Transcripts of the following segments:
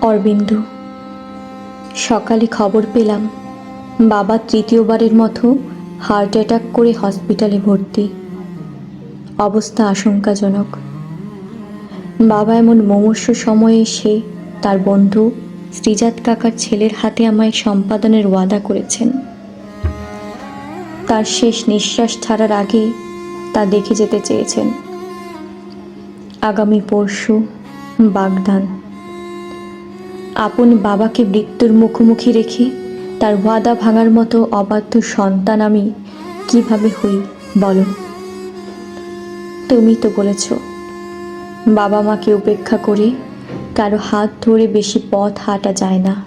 অরবিন্দু। সকালে খবর পেলাম, বাবা তৃতীয়বারের মতো হার্ট অ্যাটাক করে হসপিটালে ভর্তি। অবস্থা আশঙ্কাজনক। বাবা এমন মুমূর্ষ সময়ে এসে তার বন্ধু শ্রীজাত কাকার ছেলের হাতে আমায় সম্পাদনের ওয়াদা করেছেন। তার শেষ নিঃশ্বাস ছাড়ার আগে তা দেখে যেতে চেয়েছেন। আগামী পরশু বাগদান। আপন বাবাকে মৃত্যুর মুখোমুখি রেখে তার ওয়াদা ভাঙার মতো অবাধ্য সন্তান আমি কীভাবে হই, বলো। তুমি তো বলেছ, বাবা মাকে উপেক্ষা করে কারও হাত ধরে বেশি পথ হাঁটা যায় না।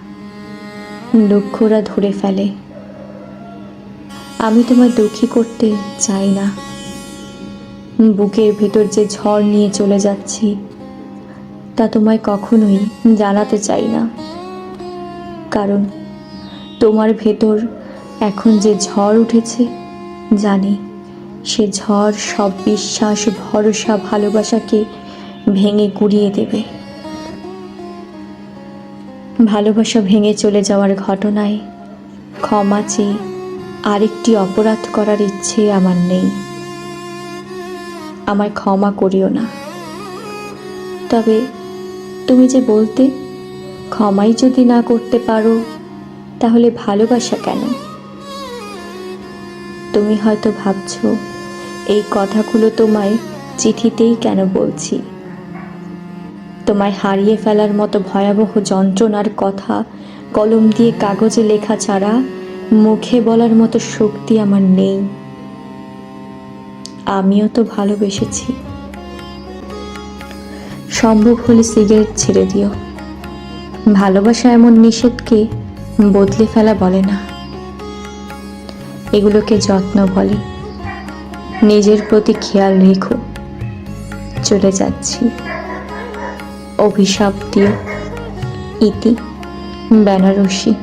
লক্ষ্যরা ধরে ফেলে। আমি তোমায় দুঃখী করতে চাই না। বুকের ভেতর যে ঝড় নিয়ে চলে যাচ্ছি তা তোমায় কখনোই জানাতে চাই না। কারণ তোমার ভেতর এখন যে ঝড় উঠেছে, জানি সে ঝড় সব বিশ্বাস, ভরসা, ভালোবাসাকে ভেঙে গুড়িয়ে দেবে। ভালোবাসা ভেঙে চলে যাওয়ার ঘটনায় ক্ষমা চেয়ে আরেকটি অপরাধ করার ইচ্ছে আমার নেই। আমার ক্ষমা করিও না। তবে তুমি যে বলতে, ক্ষমাই যদি না করতে পারো, তাহলে ভালোবাসা কেন? তুমি হয়তো ভাবছ, এই কথাগুলো তোমায় চিঠিতেই কেন বলছি? তোমায় হারিয়ে ফেলার মতো ভয়াবহ যন্ত্রণার কথা কলম দিয়ে কাগজে লেখা ছাড়া মুখে বলার মতো শক্তি আমার নেই। আমিও তো ভালোবেসেছি। সম্ভব হলে সিগারেট ছেড়ে দিও। ভালোবাসা এমন নিষেধকে বদলে ফেলা বলে না। এগুলোকে যত্ন বলে। নিজের প্রতি খেয়াল রেখো। চলে যাচ্ছি। অভিশাপ দিও। ইতি, বেনারসি।